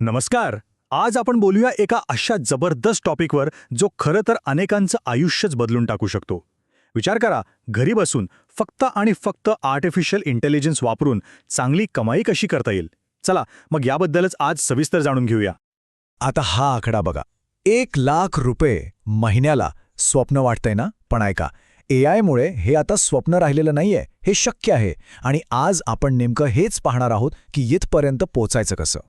नमस्कार. आज आपण बोलूया एका अशा जबरदस्त टॉपिकवर जो खरं तर अनेकांचं आयुष्यच बदलून टाकू शकतो. विचार करा घरी बसून फक्त आणि फक्त आर्टिफिशियल इंटेलिजन्स वापरून चांगली कमाई कशी करता येईल? चला मग याबद्दलच आज सविस्तर जाणून घेऊया. आता हा आकडा बघा. एक लाख रुपये महिन्याला स्वप्न वाटतंय ना? पण ऐका ए मुळे हे आता स्वप्न राहिलेलं नाहीये हे शक्य आहे. आणि आज आपण नेमकं हेच पाहणार आहोत की इथपर्यंत पोचायचं कसं.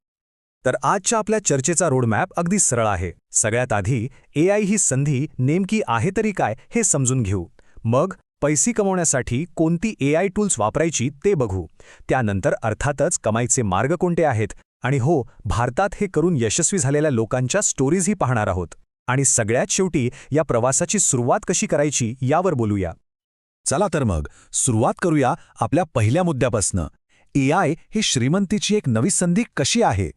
तर आजच्या आपल्या चर्चेचा रोडमॅप अगदी सरळ आहे. सगळ्यात आधी ए आय ही संधी नेमकी आहे तरी काय हे समजून घेऊ. मग पैसे कमवण्यासाठी कोणती ए आय टूल्स वापरायची ते बघू. त्यानंतर अर्थातच कमाईचे मार्ग कोणते आहेत? आणि हो भारतात हे करून यशस्वी झालेल्या लोकांच्या स्टोरीजही पाहणार आहोत. आणि सगळ्यात शेवटी या प्रवासाची सुरुवात कशी करायची यावर बोलूया. चला तर मग सुरुवात करूया आपल्या पहिल्या मुद्द्यापासनं. ए आय ही श्रीमंतीची एक नवी संधी कशी आहे?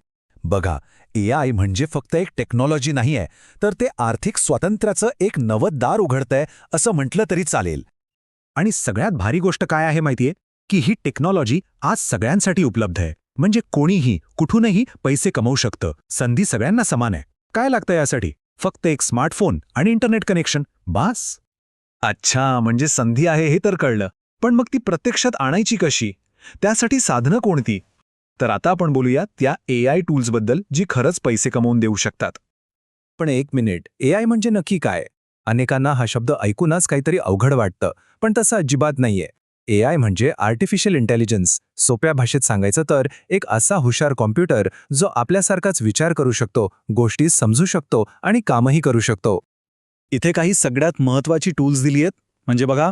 बघा ए आय म्हणजे फक्त एक टेक्नॉलॉजी नाहीये तर ते आर्थिक स्वातंत्र्याचं एक नवं दार उघडतंय असं म्हटलं तरी चालेल. आणि सगळ्यात भारी गोष्ट काय आहे माहितीये? की ही टेक्नॉलॉजी आज सगळ्यांसाठी उपलब्ध आहे. म्हणजे कोणीही कुठूनही पैसे कमवू शकतं. संधी सगळ्यांना समान आहे. काय लागतं यासाठी? फक्त एक स्मार्टफोन आणि इंटरनेट कनेक्शन बास! अच्छा म्हणजे संधी आहे हे तर कळलं. पण मग ती प्रत्यक्षात आणायची कशी? त्यासाठी साधनं कोणती? तर आता आपण बोलूया त्या ए आय टूल्सबद्दल जी खरंच पैसे कमवून देऊ शकतात. पण एक मिनिट ए आय म्हणजे नक्की काय? अनेकांना हा शब्द ऐकूनच काहीतरी अवघड वाटतं पण तसं अजिबात नाहीये. ए आय म्हणजे आर्टिफिशियल इंटेलिजन्स सोप्या भाषेत सांगायचं तर एक असा हुशार कॉम्प्युटर जो आपल्यासारखाच विचार करू शकतो गोष्टी समजू शकतो आणि कामही करू शकतो. इथे काही सगळ्यात महत्वाची टूल्स दिली आहेत म्हणजे बघा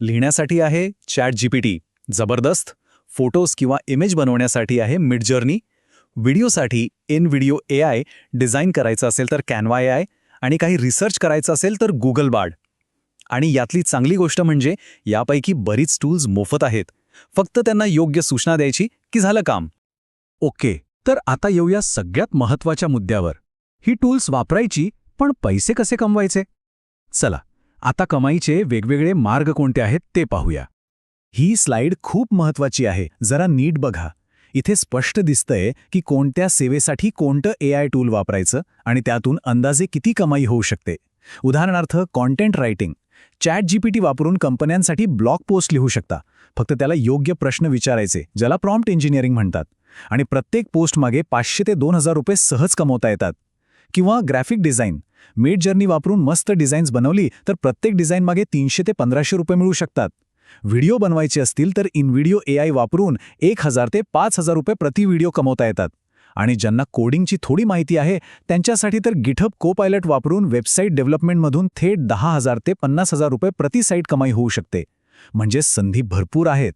लिहिण्यासाठी आहे चॅट जीपीटी जबरदस्त. फोटोज किंवा इमेज बनवण्यासाठी आहे मिडजर्नी. व्हिडिओसाठी in video A I design करायचं असेल तर कॅनवा ए आय आणि काही रिसर्च करायचं असेल तर गुगल बार्ड. आणि यातली चांगली गोष्ट म्हणजे यापैकी बरीच टूल्स मोफत आहेत. फक्त त्यांना योग्य सूचना द्यायची की झालं काम. ओके तर आता येऊया सगळ्यात महत्त्वाच्या मुद्द्यावर. ही टूल्स वापरायची पण पैसे कसे कमवायचे? चला आता कमाईचे वेगवेगळे मार्ग कोणते आहेत ते पाहूया. ही स्लाइड खूप महत्वाची आहे. जरा नीट बघा. इथे स्पष्ट दिसतंय की कोणत्या सेवेसाठी कोणतं ए आय टूल वापरायचं आणि त्यातून अंदाजे किती कमाई होऊ शकते. उदाहरणार्थ कॉन्टेंट रायटिंग चॅट जीपीटी वापरून कंपन्यांसाठी ब्लॉग पोस्ट लिहू शकता. फक्त त्याला योग्य प्रश्न विचारायचे ज्याला प्रॉम्प्ट इंजिनिअरिंग म्हणतात. आणि प्रत्येक पोस्टमागे पाचशे ते दोन हजार रुपये सहज कमवता येतात. किंवा ग्राफिक डिझाईन मेड जर्नी वापरून मस्त डिझाईन्स बनवली तर प्रत्येक डिझाईनमागे तीनशे ते पंधराशे रुपये मिळू शकतात. व्हिडिओ बनवायचे असतील तर इनव्हिडिओ ए आय वापरून एक हजार ते पाच हजार रुपये प्रति व्हिडिओ कमवता येतात. आणि ज्यांना कोडिंगची थोडी माहिती आहे त्यांच्यासाठी तर गिटहब को पायलट वापरून वेबसाईट डेव्हलपमेंटमधून थेट दहा हजार ते पन्नास हजार रुपये प्रति साईट कमाई होऊ शकते. म्हणजे संधी भरपूर आहेत.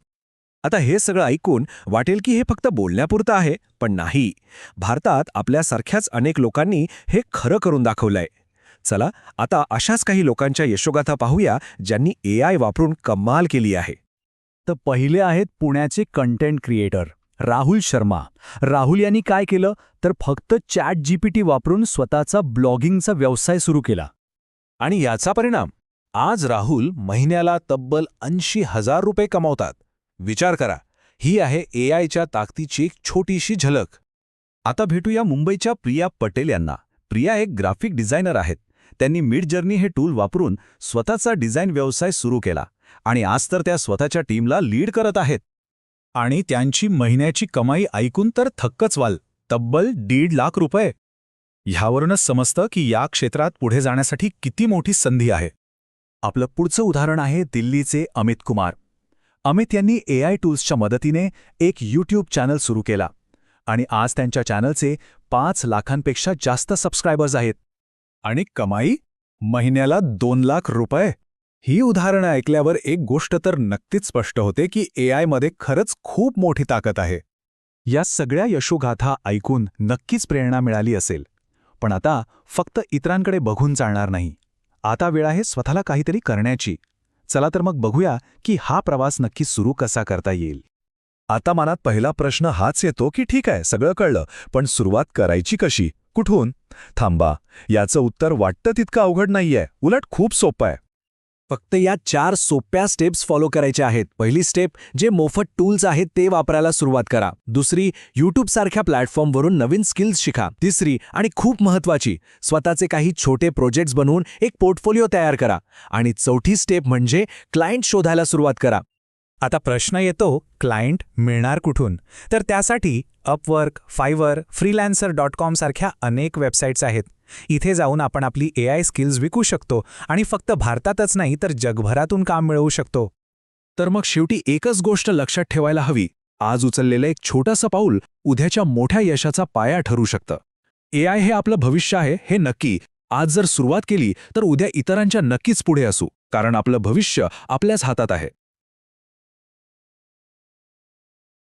आता हे सगळं ऐकून वाटेल की हे फक्त बोलण्यापुरतं आहे पण नाही. भारतात आपल्यासारख्याच अनेक लोकांनी हे खरं करून दाखवलंय. चला आता अशाच काही लोकांच्या यशोगाथा पाहूया ज्यांनी ए आय वापरून कमाल केली आहे. तर पहिले आहेत पुण्याचे कंटेंट क्रिएटर राहुल शर्मा. राहुल यांनी काय केलं? तर फक्त चॅट जीपीटी वापरून स्वतःचा ब्लॉगिंगचा व्यवसाय सुरू केला. आणि याचा परिणाम? आज राहुल महिन्याला तब्बल ऐंशी हजार रुपये कमावतात. विचार करा ही आहे ए आयच्या ताकदीची एक छोटीशी झलक. आता भेटूया मुंबईच्या प्रिया पटेल यांना. प्रिया एक ग्राफिक डिझायनर आहेत. त्यांनी मिड जर्नी हे टूल वापरून स्वतःचा डिझाईन व्यवसाय सुरू केला आणि आज तर त्या स्वतःच्या टीमला लीड करत आहेत. आणि त्यांची महिन्याची कमाई ऐकून तर थक्कच व्हाल तब्बल दीड लाख रुपये. ह्यावरूनच समजतं की या क्षेत्रात पुढे जाण्यासाठी किती मोठी संधी आहे. आपलं पुढचं उदाहरण आहे दिल्लीचे अमित कुमार. अमित यांनी ए आय टूल्सच्या मदतीने एक यूट्यूब चॅनल सुरू केला आणि आज त्यांच्या चॅनलचे पाच लाखांपेक्षा जास्त सबस्क्रायबर्स आहेत. आणि कमाई महिन्याला दोन लाख रुपये? ही उदाहरणं ऐकल्यावर एक गोष्ट तर नक्कीच स्पष्ट होते की ए आयमध्ये खरंच खूप मोठी ताकद आहे. या सगळ्या यशोगाथा ऐकून नक्कीच प्रेरणा मिळाली असेल. पण आता फक्त इतरांकडे बघून चालणार नाही. आता वेळ आहे स्वतःला काहीतरी करण्याची. चला तर मग बघूया की हा प्रवास नक्की सुरू कसा करता येईल. आता मनात पहिला प्रश्न हाच येतो की ठीक आहे सगळं कळलं पण सुरुवात करायची कशी? कुठून? थांबा याचं उत्तर वाटतं तितकं अवघड नाहीये. उलट खूप सोपं आहे. फक्त या चार सोप्या स्टेप्स फॉलो करायच्या आहेत. पहिली स्टेप जे मोफत टूल्स आहेत ते वापरायला सुरुवात करा. दुसरी यूट्यूब सारख्या प्लॅटफॉर्मवरून नवीन स्किल्स शिका. तिसरी आणि खूप महत्वाची स्वतःचे काही छोटे प्रोजेक्ट्स बनवून एक पोर्टफोलिओ तयार करा. आणि चौथी स्टेप म्हणजे क्लायंट शोधायला सुरुवात करा. आता प्रश्न येतो क्लायंट मिळणार कुठून? तर त्यासाठी अपवर्क फायवर फ्रीलॅन्सर डॉट कॉमसारख्या अनेक वेबसाईट्स आहेत. इथे जाऊन आपण आपली ए आय स्किल्स विकू शकतो आणि फक्त भारतातच नाही तर जगभरातून काम मिळवू शकतो. तर मग शेवटी एकच गोष्ट लक्षात ठेवायला हवी. आज उचललेलं एक छोटंसं पाऊल उद्याच्या मोठ्या यशाचा पाया ठरू शकतं. ए आय हे आपलं भविष्य आहे हे नक्की. आज जर सुरुवात केली तर उद्या इतरांच्या नक्कीच पुढे असू कारण आपलं भविष्य आपल्याच हातात आहे.